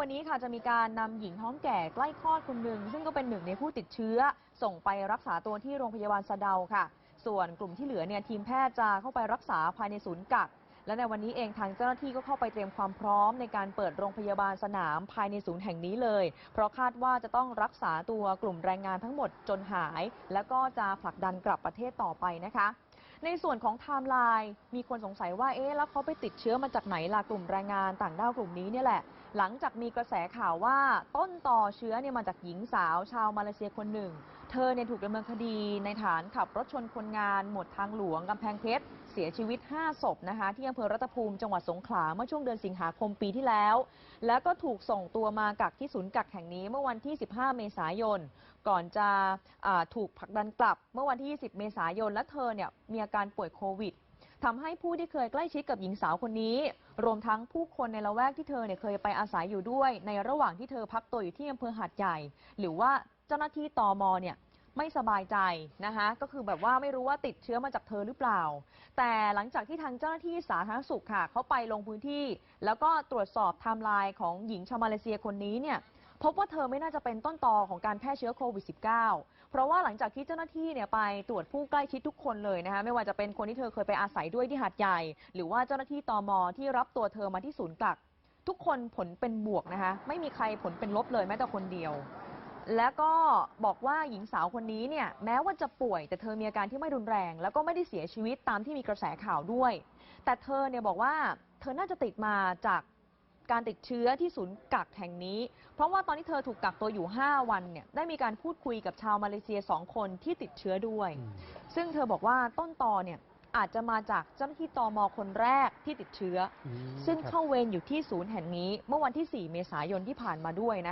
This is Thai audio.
วันนี้ค่ะจะมีการนำหญิงท้องแก่ใกล้คลอดคนหนึ่งซึ่งก็เป็นหนึ่งในผู้ติดเชื้อ ส่งไปรักษาตัวที่โรงพยาบาลสะเดาค่ะ ส่วนกลุ่มที่เหลือเนี่ยทีมแพทย์จะเข้าไปรักษาภายในศูนย์กัก และในวันนี้เองทางเจ้าหน้าที่ก็เข้าไปเตรียมความพร้อมในการเปิดโรงพยาบาลสนามภายในศูนย์แห่งนี้เลย เพราะคาดว่าจะต้องรักษาตัวกลุ่มแรงงานทั้งหมดจนหาย แล้วก็จะผลักดันกลับประเทศต่อไปนะคะ ในส่วนของไทม์ไลน์มีคนสงสัยว่าเอ๊ะแล้วเขาไปติดเชื้อมาจากไหนล่ะกลุ่มแรงงานต่างด้าวกลุ่มนี้เนี่ยแหละ หลังจากมีกระแสข่าวว่าต้นต่อเชื้อเนี่ยมาจากหญิงสาวชาวมาเลเซียคนหนึ่ง เธอเนี่ยถูกดำเนินคดีในฐานขับรถชนคนงานหมวดทางหลวงกำแพงเพชรเสียชีวิต 5 ศพนะคะ ที่อำเภอรัตภูมิจังหวัดสงขลาเมื่อช่วงเดือนสิงหาคมปีที่แล้ว แล้วก็ถูกส่งตัวมากักที่ศูนย์กักแห่งนี้เมื่อวันที่ 15 เมษายน ก่อนจะอ่าถูกผลักดันกลับเมื่อวันที่ 20 เมษายน และเธอเนี่ยมีอาการป่วยโควิดทำให้ผู้ที่เคยใกล้ชิดกับหญิงสาวคนนี้ รวมทั้งผู้คนในละแวกที่เธอเนี่ยเคยไปอาศัยอยู่ด้วย ในระหว่างที่เธอพักตัวอยู่ที่อำเภอหาดใหญ่ หรือว่าเจ้าหน้าที่ตอมเนี่ย ไม่สบายใจนะคะก็คือแบบว่าไม่รู้ว่าติดเชื้อมาจากเธอหรือเปล่า แต่หลังจากที่ทางเจ้าหน้าที่สาธารณสุขค่ะเขาไปลงพื้นที่ แล้วก็ตรวจสอบไทม์ไลน์ของหญิงชาวมาเลเซียคนนี้เนี่ยพบว่าเธอไม่น่าจะเป็นต้นตอของการแพร่เชื้อโควิด -19 เพราะว่าหลังจากที่เจ้าหน้าที่เนี่ยไปตรวจผู้ใกล้ชิดทุกคนเลยนะคะไม่ว่าจะเป็นคนที่เธอเคยไปอาศัยด้วยที่หาดใหญ่ หรือว่าเจ้าหน้าที่ตอมที่รับตัวเธอมาที่ศูนย์กัก ทุกคนผลเป็นบวกนะคะไม่มีใครผลเป็นลบเลยแม้แต่คนเดียว แล้วก็บอกว่าหญิงสาวคนนี้เนี่ยแม้ว่าจะป่วยแต่เธอมีอาการที่ไม่รุนแรง แล้วก็ไม่ได้เสียชีวิตตามที่มีกระแสข่าวด้วย แต่เธอเนี่ยบอกว่าเธอน่าจะติดมาจากการติดเชื้อที่ศูนย์กักแห่งนี้ เพราะว่าตอนที่เธอถูกกักตัวอยู่ 5 วันเนี่ยได้มีการพูดคุยกับชาวมาเลเซีย 2 คนที่ติดเชื้อด้วย ซึ่งเธอบอกว่าต้นตอเนี่ยอาจจะมาจากเจ้าหน้าที่ตมคนแรกที่ติดเชื้ออืมซึ่งครับเข้าเวรอยู่ที่ศูนย์แห่งนี้ เมื่อวันที่ 4 เมษายนที่ผ่านมาด้วยนะ